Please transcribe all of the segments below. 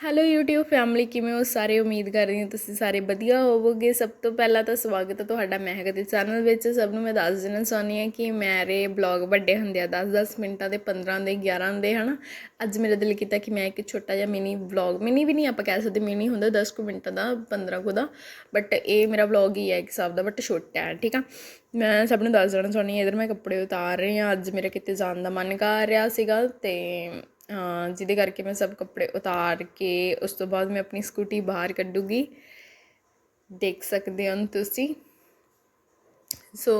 Hello YouTube family ਕਿਵੇਂ ਹੋ? ਸਾਰੇ ਉਮੀਦ ਕਰਦੀ ਹਾਂ ਤੁਸੀਂ ਸਾਰੇ ਵਧੀਆ ਹੋਵੋਗੇ। ਸਭ ਤੋਂ ਪਹਿਲਾਂ ਤਾਂ ਸਵਾਗਤ ਹੈ ਤੁਹਾਡਾ ਮਹਿਕ ਦੇ ਚੈਨਲ ਵਿੱਚ। ਸਭ ਨੂੰ ਮੈਂ ਦੱਸ ਦੇਣਾ ਚਾਹੁੰਦੀ ਹਾਂ ਕਿ ਮੇਰੇ ਬਲੌਗ ਵੱਡੇ ਹੁੰਦੇ ਆ 10-10 ਮਿੰਟਾਂ ਦੇ 15 ਦੇ 11 ਦੇ, ਹਨਾ? ਅੱਜ ਮੇਰਾ ਦਿਲ ਕੀਤਾ ਕਿ ਮੈਂ ਇੱਕ ਛੋਟਾ ਜਿਹਾ ਮਿਨੀ ਵਲੌਗ ਮਿਨੀ ਵੀ ਨਹੀਂ ਆਪਾਂ ਕਹਿ ਸਕਦੇ ਮਿਨੀ ਹੁੰਦਾ 10 ਕੁ ਮਿੰਟਾਂ ਦਾ 15 ਕੁ ਦਾ। ਬਟ ਇਹ ਮੇਰਾ ਵਲੌਗ ਹੀ ਹੈ ਇੱਕ ਹਿਸਾਬ ਦਾ ਬਟ ਛੋਟਾ ਹੈ, ਠੀਕ ਆ? ਮੈਂ ਸਭ ਨੂੰ ਦੱਸ ਦੇਣਾ ਚਾਹੁੰਦੀ ਹਾਂ, ਇਧਰ ਮੈਂ ਕੱਪੜੇ ਉਤਾਰ ਰਹੀ ਹਾਂ। ਅੱਜ ਮੇਰਾ ਕਿਤੇ ਜਾਣ ਦਾ ਮਨ ਕਰ ਰਿਹਾ ਸੀਗਾ ਤੇ ਜਿਹਦੇ ਕਰਕੇ ਮੈਂ ਸਭ ਕੱਪੜੇ ਉਤਾਰ ਕੇ ਉਸ ਤੋਂ ਬਾਅਦ ਮੈਂ ਆਪਣੀ ਸਕੂਟੀ ਬਾਹਰ ਕੱਢੂਗੀ। ਦੇਖ ਸਕਦੇ ਹੋ ਤੁਸੀਂ। ਸੋ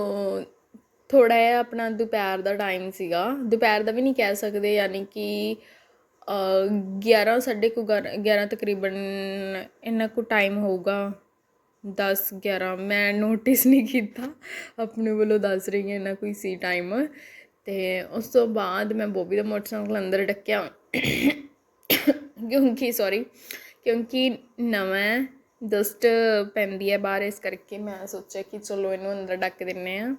ਥੋੜਾ ਜਿਹਾ ਆਪਣਾ ਦੁਪਹਿਰ ਦਾ ਟਾਈਮ ਸੀਗਾ। ਦੁਪਹਿਰ ਦਾ ਵੀ ਨਹੀਂ ਕਹਿ ਸਕਦੇ, ਯਾਨੀ ਕਿ, ਅਹ 11 ਸਾਢੇ ਕੁ 11 ਤਕਰੀਬਨ ਇੰਨਾ ਕੁ ਟਾਈਮ ਹੋਊਗਾ। 10 11 ਮੈਂ ਨੋਟਿਸ ਨਹੀਂ ਕੀਤਾ। ਆਪਣੇ ਵੱਲੋਂ ਦੱਸ ਰਹੀ ਹਾਂ ਇੰਨਾ ਕੋਈ ਸੀ ਟਾਈਮ ਤੇ ਉਸ ਤੋਂ ਬਾਅਦ ਮੈਂ ਬੋਬੀ ਦਾ ਮੋਟਰਸਾਈਕਲ ਅੰਦਰ ਡੱਕਿਆ। ਕਿਉਂਕਿ ਸੌਰੀ ਕਿਉਂਕਿ ਨਵਾਂ ਡਸਟ ਪੈਂਦੀ ਹੈ ਬਾਹਰ, ਇਸ ਕਰਕੇ ਮੈਂ ਸੋਚਿਆ ਕਿ ਚਲੋ ਇਹਨੂੰ ਅੰਦਰ ਡੱਕ ਦਿੰਨੇ ਆ।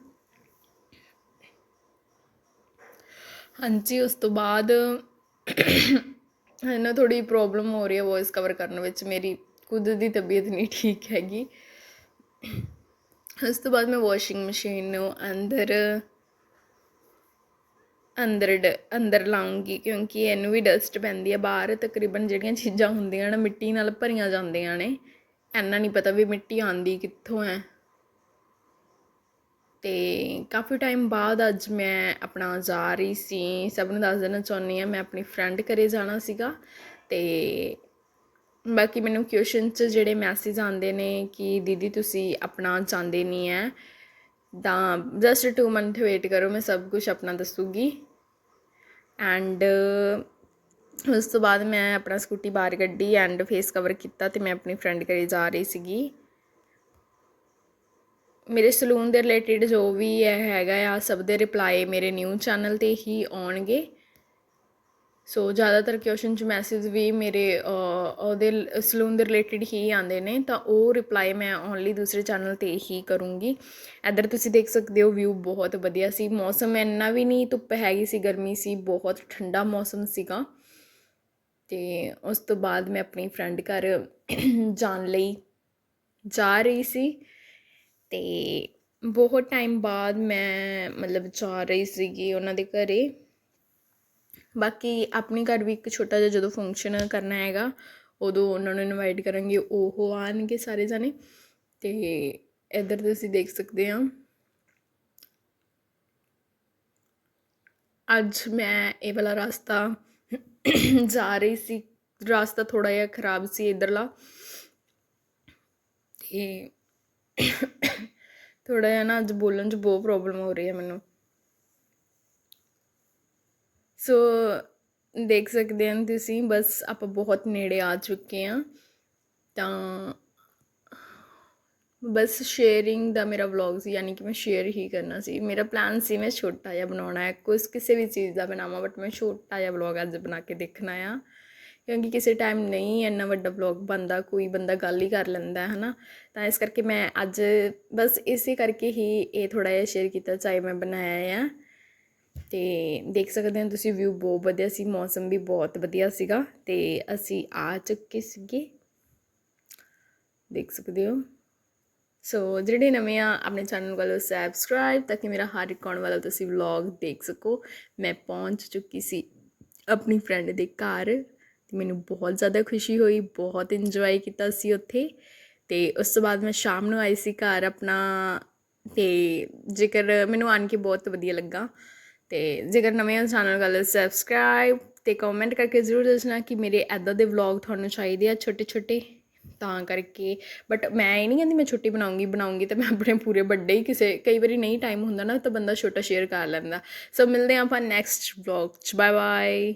ਹਾਂਜੀ, ਉਸ ਤੋਂ ਬਾਅਦ ਨਾ ਥੋੜੀ ਪ੍ਰੋਬਲਮ ਹੋ ਰਹੀ ਹੈ ਵੌਇਸ ਕਵਰ ਕਰਨ ਵਿੱਚ। ਮੇਰੀ ਖੁਦ ਦੀ ਤਬੀਅਤ ਨਹੀਂ ਠੀਕ ਹੈਗੀ। ਉਸ ਤੋਂ ਬਾਅਦ ਮੈਂ ਵਾਸ਼ਿੰਗ ਮਸ਼ੀਨ ਨੂੰ ਅੰਦਰ ਅੰਦਰ ਡ- ਅੰਦਰ ਲਾਉਂਗੀ ਕਿਉਂਕਿ ਇਹਨੂੰ ਵੀ ਡਸਟ ਪੈਂਦੀ ਹੈ ਬਾਹਰ ਤਕਰੀਬਨ ਜਿਹੜੀਆਂ ਚੀਜ਼ਾਂ ਹੁੰਦੀਆਂ ਨੇ, ਮਿੱਟੀ ਨਾਲ ਭਰੀਆਂ ਜਾਂਦੀਆਂ ਨੇ। ਇੰਨਾ ਨਹੀਂ ਪਤਾ ਵੀ ਮਿੱਟੀ ਆਂਦੀ ਕਿੱਥੋਂ ਹੈ ਤੇ ਕਾਫੀ ਟਾਈਮ ਬਾਅਦ ਅੱਜ ਮੈਂ ਆਪਣਾ ਜਾ ਰਹੀ ਸੀ। ਸਭ ਨੂੰ ਦੱਸ ਦੇਣਾ ਚਾਹੁੰਦੀ ਹਾਂ ਮੈਂ ਆਪਣੀ ਫਰੈਂਡ ਘਰੇ ਜਾਣਾ ਸੀਗਾ। ਤੇ ਬਾਕੀ ਮੈਨੂੰ ਕੁਐਸਚਨ 'ਚ ਜਿਹੜੇ ਮੈਸੇਜ ਆਉਂਦੇ ਨੇ ਕਿ ਦੀਦੀ ਤੁਸੀਂ ਆਪਣਾ ਜਾਂਦੇ ਨਹੀਂ ਹੈ ਤਾਂ ਜਸਟ 2 ਮੰਥ ਵੇਟ ਕਰੋ, ਮੈਂ ਸਭ ਕੁਝ ਆਪਣਾ ਦੱਸੂਗੀ। ਐਂਡ ਉਸ ਤੋਂ ਬਾਅਦ ਮੈਂ ਆਪਣਾ ਸਕੂਟੀ ਬਾਹਰ ਕੱਢੀ ਐਂਡ ਫੇਸ ਕਵਰ ਕੀਤਾ ਤੇ ਮੈਂ ਆਪਣੀ ਫਰੈਂਡ ਘਰੇ ਜਾ ਰਹੀ ਸੀਗੀ। ਮੇਰੇ ਸਲੂਨ ਦੇ ਰਿਲੇਟਡ ਜੋ ਵੀ ਇਹ ਹੈਗਾ ਆ, ਸਭ ਦੇ ਰਿਪਲਾਈ ਮੇਰੇ ਨਿਊ ਚੈਨਲ ਤੇ ਹੀ ਆਉਣਗੇ। ਸੋ ਜ਼ਿਆਦਾਤਰ ਕੁਐਸਚਨ ਚ ਮੈਸੇਜ ਵੀ ਮੇਰੇ ਉਹਦੇ ਸਲੂਨ ਦੇ ਰਿਲੇਟਡ ਹੀ ਆਉਂਦੇ ਨੇ, ਤਾਂ ਉਹ ਰਿਪਲਾਈ ਮੈਂ ਓਨਲੀ ਦੂਸਰੇ ਚੈਨਲ ਤੇ ਹੀ ਕਰੂੰਗੀ। ਇੱਧਰ ਤੁਸੀਂ ਦੇਖ ਸਕਦੇ ਹੋ ਵਿਊ ਬਹੁਤ ਵਧੀਆ ਸੀ। ਮੌਸਮ ਇੰਨਾ ਵੀ ਨਹੀਂ ਧੁੱਪ ਹੈਗੀ ਸੀ, ਗਰਮੀ ਸੀ, ਬਹੁਤ ਠੰਡਾ ਮੌਸਮ ਸੀਗਾ। ਤੇ ਉਸ ਤੋਂ ਬਾਅਦ ਮੈਂ ਆਪਣੀ ਫਰੈਂਡ ਘਰ ਜਾਣ ਲਈ ਜਾ ਰਹੀ ਸੀ। ਤੇ ਬਹੁਤ ਟਾਈਮ ਬਾਅਦ ਮੈਂ ਮਤਲਬ ਜਾ ਰਹੀ ਸੀਗੀ ਉਹਨਾਂ ਦੇ ਘਰੇ। ਬਾਕੀ ਆਪਣੇ ਘਰ ਵੀ ਇੱਕ ਛੋਟਾ ਜਿਹਾ ਜਦੋਂ ਫੰਕਸ਼ਨ ਕਰਨਾ ਹੈਗਾ, ਉਦੋਂ ਉਹਨਾਂ ਨੂੰ ਇਨਵਾਈਟ ਕਰਾਂਗੇ, ਉਹ ਆਣਗੇ ਸਾਰੇ ਜਾਣੇ। ਤੇ ਇੱਧਰ ਤੁਸੀਂ ਦੇਖ ਸਕਦੇ ਆ ਅੱਜ ਮੈਂ ਇਹ ਵਾਲਾ ਰਸਤਾ ਜਾ ਰਹੀ ਸੀ। ਰਸਤਾ ਥੋੜਾ ਜਿਹਾ ਖਰਾਬ ਸੀ ਇਧਰਲਾ। ਤੇ ਥੋੜਾ ਜਿਹਾ ਨਾ ਅੱਜ ਬੋਲਣ 'ਚ ਬਹੁਤ ਪ੍ਰੋਬਲਮ ਹੋ ਰਹੀ ਹੈ ਮੈਨੂੰ। ਸੋ ਦੇਖ ਸਕਦੇ ਹੋ ਤੁਸੀਂ, ਬਸ ਆਪਾਂ ਬਹੁਤ ਨੇੜੇ ਆ ਚੁੱਕੇ ਹਾਂ। ਤਾਂ ਬਸ ਸ਼ੇਅਰਿੰਗ ਦਾ ਮੇਰਾ ਵਲੌਗ ਸੀ, ਯਾਨੀ ਕਿ ਮੈਂ ਸ਼ੇਅਰ ਹੀ ਕਰਨਾ ਸੀ। ਮੇਰਾ ਪਲਾਨ ਸੀ ਮੈਂ ਛੋਟਾ ਜਿਹਾ ਬਣਾਉਣਾ ਹੈ ਕੁਝ ਕਿਸੇ ਵੀ ਚੀਜ਼ ਦਾ ਬਣਾਵਾਂ ਬਟ ਮੈਂ ਛੋਟਾ ਜਿਹਾ ਵਲੌਗ ਅੱਜ ਬਣਾ ਕੇ ਦੇਖਣਾ ਆ। ਕਿਉਂਕਿ ਕਿਸੇ ਟਾਈਮ ਨਹੀਂ ਇੰਨਾ ਵੱਡਾ ਵਲੌਗ ਬਣਦਾ, ਕੋਈ ਬੰਦਾ ਗੱਲ ਹੀ ਕਰ ਲੈਂਦਾ ਹੈ ਹਨਾ। ਤਾਂ ਇਸ ਕਰਕੇ ਮੈਂ ਅੱਜ ਬਸ ਇਸੇ ਕਰਕੇ ਹੀ ਇਹ ਥੋੜਾ ਜਿਹਾ ਸ਼ੇਅਰ ਕੀਤਾ, ਚਾਹੇ ਮੈਂ ਬਣਾਇਆ ਆ। ਅਤੇ ਦੇਖ ਸਕਦੇ ਹੋ ਤੁਸੀਂ ਵਿਊ ਬਹੁਤ ਵਧੀਆ ਸੀ, ਮੌਸਮ ਵੀ ਬਹੁਤ ਵਧੀਆ ਸੀਗਾ ਅਤੇ ਅਸੀਂ ਆ ਚੁੱਕੇ ਸੀਗੇ। ਦੇਖ ਸਕਦੇ ਹੋ। ਸੋ ਜਿਹੜੇ ਨਵੇਂ ਆ, ਆਪਣੇ ਚੈਨਲ ਵੱਲੋਂ ਸਬਸਕ੍ਰਾਈਬ ਤਾਂ ਕਿ ਮੇਰਾ ਹਰ ਇੱਕ ਆਉਣ ਵਾਲਾ ਤੁਸੀਂ ਵਲੌਗ ਦੇਖ ਸਕੋ। ਮੈਂ ਪਹੁੰਚ ਚੁੱਕੀ ਸੀ ਆਪਣੀ ਫਰੈਂਡ ਦੇ ਘਰ। ਤੇ ਮੈਨੂੰ ਬਹੁਤ ਜ਼ਿਆਦਾ ਖੁਸ਼ੀ ਹੋਈ, ਬਹੁਤ ਇੰਜੋਏ ਕੀਤਾ ਸੀ ਉੱਥੇ। ਤੇ ਉਸ ਤੋਂ ਬਾਅਦ ਮੈਂ ਸ਼ਾਮ ਨੂੰ ਆਈ ਸੀ ਘਰ ਆਪਣਾ ਤੇ ਜੇਕਰ ਮੈਨੂੰ ਆਣ ਕੇ ਬਹੁਤ ਵਧੀਆ ਲੱਗਾ ਤੇ ਜੇਕਰ ਨਵੇਂ ਹੋ ਚੈਨਲ ਗੱਲ ਸਬਸਕ੍ਰਾਈਬ ਤੇ ਕਮੈਂਟ ਕਰਕੇ ਜ਼ਰੂਰ ਦੱਸਣਾ ਕਿ ਮੇਰੇ ਐਦਾਂ ਦੇ ਵਲੌਗ ਤੁਹਾਨੂੰ ਚਾਹੀਦੇ ਆ ਛੋਟੇ ਛੋਟੇ ਤਾਂ ਕਰਕੇ। ਬਟ ਮੈਂ ਇਹ ਨਹੀਂ ਕਹਿੰਦੀ ਮੈਂ ਛੁੱਟੀ ਬਣਾਉਂਗੀ ਬਣਾਉਂਗੀ ਤਾਂ ਮੈਂ ਆਪਣੇ ਪੂਰੇ ਵੱਡੇ ਹੀ ਕਿਸੇ, ਕਈ ਵਾਰੀ ਨਹੀਂ ਟਾਈਮ ਹੁੰਦਾ ਨਾ ਤਾਂ ਬੰਦਾ ਛੋਟਾ ਸ਼ੇਅਰ ਕਰ ਲੈਂਦਾ। ਸੋ ਮਿਲਦੇ ਹਾਂ ਆਪਾਂ ਨੈਕਸਟ ਵਲੌਗ 'ਚ। Bye bye